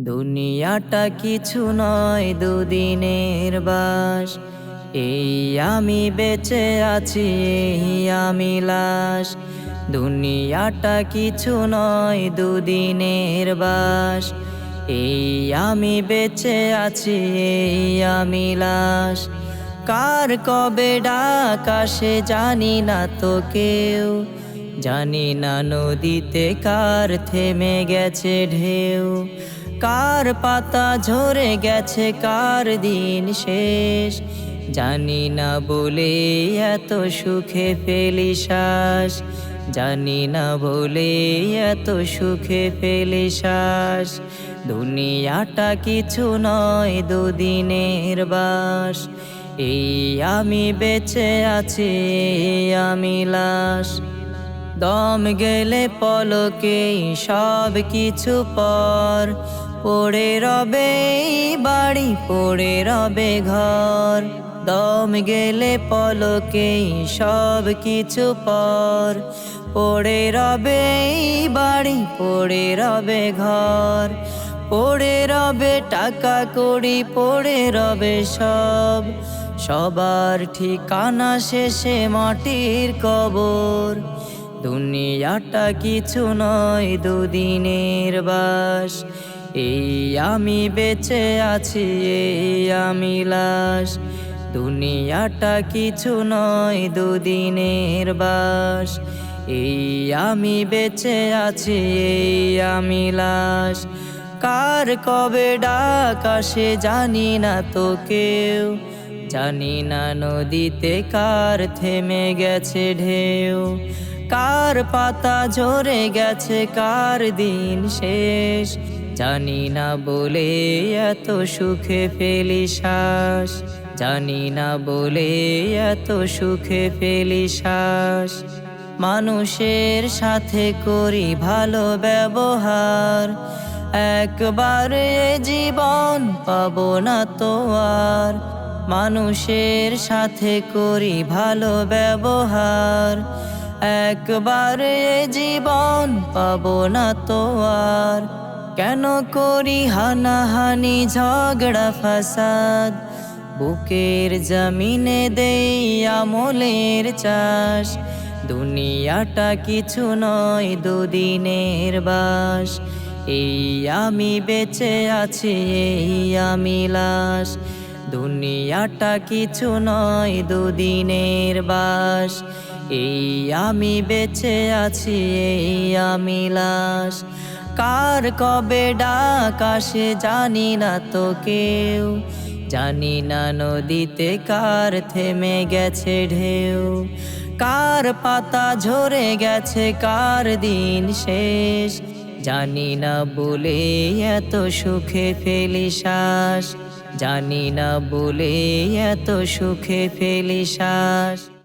দুনিয়াটা কিছু নয়, দুদিনের বাস। এই আমি বেঁচে আছি, এই আমি লাশ। দুনিয়াটা কিছু নয়, দুদিনের বাস। এই আমি বেঁচে আছি, এই আমি লাশ। কার কবে ডাক আসে জানি না তো কেউ। জানি না নদীতে কার থেমে গেছে ঢেউ। কার পাতা ঝরে গেছে, কার দিন শেষ? জানি না বলে এত সুখে ফেলি শ্বাস। জানি না বলে এত সুখে ফেলি শ্বাস। দুনিয়াটা কিছু নয়, দুদিনের বাস। এই আমি বেঁচে আছি আমি লাশ। দম গেলে পলকে সব কিছু পর। পড়ে রবে, বাড়ি পড়ে রবে ঘর। দম গেলে পলকে সব কিছু পর। পড়ে রবে, বাড়ি পড়ে রবে ঘর। পড়ে রবে টাকা কড়ি, পড়ে রবে সব। সবার ঠিকানা শেষে মাটির কবর। দুনিয়াটা কিছু নয়, দুদিনের বাস। এই আমি বেঁচে আছি, এই আমি লাশ। দুনিয়াটা কিছু নয়, দুদিনের বাস। এই আমি বেঁচে আছি, এই আমি লাশ। কার কবে ডাক আসে জানি না তো কেউ। জানি না নদীতে কার থেমে গেছে ঢেউ। কার পাতা ঝরে গেছে, কার দিন শেষ। জানি না বলে এত সুখে ফেলি শ্বাস। জানি না বলে এত সুখে ফেলি শ্বাস। মানুষের সাথে করি ভালো ব্যবহার। একবার জীবন পাবো না তো আর। মানুষের সাথে করি ভালো ব্যবহার। একবার জীবন পাবো না তো আর। কেন করি হানাহানি, ঝগড়া, ফাসাদ? বুকের জমিনে দেই আমলের চাষ। দুনিয়াটা কিছু নয়, দুদিনের বাস। এই আমি বেঁচে আছি, এই আমি লাশ। দুনিয়াটা কিছু নয়, দুদিনের বাস। এই আমি বেঁচে আছি, এই আমি লাশ। কার কবে ডাক আসে জানি না তো কেউ। জানি না নদীতে কার থেমে গেছে ঢেউ। কার পাতা ঝরে গেছে, কার দিন শেষ। জানি না বলে এত সুখে ফেলি শ্বাস। জানি না বলে এত সুখে ফেলি শ্বাস।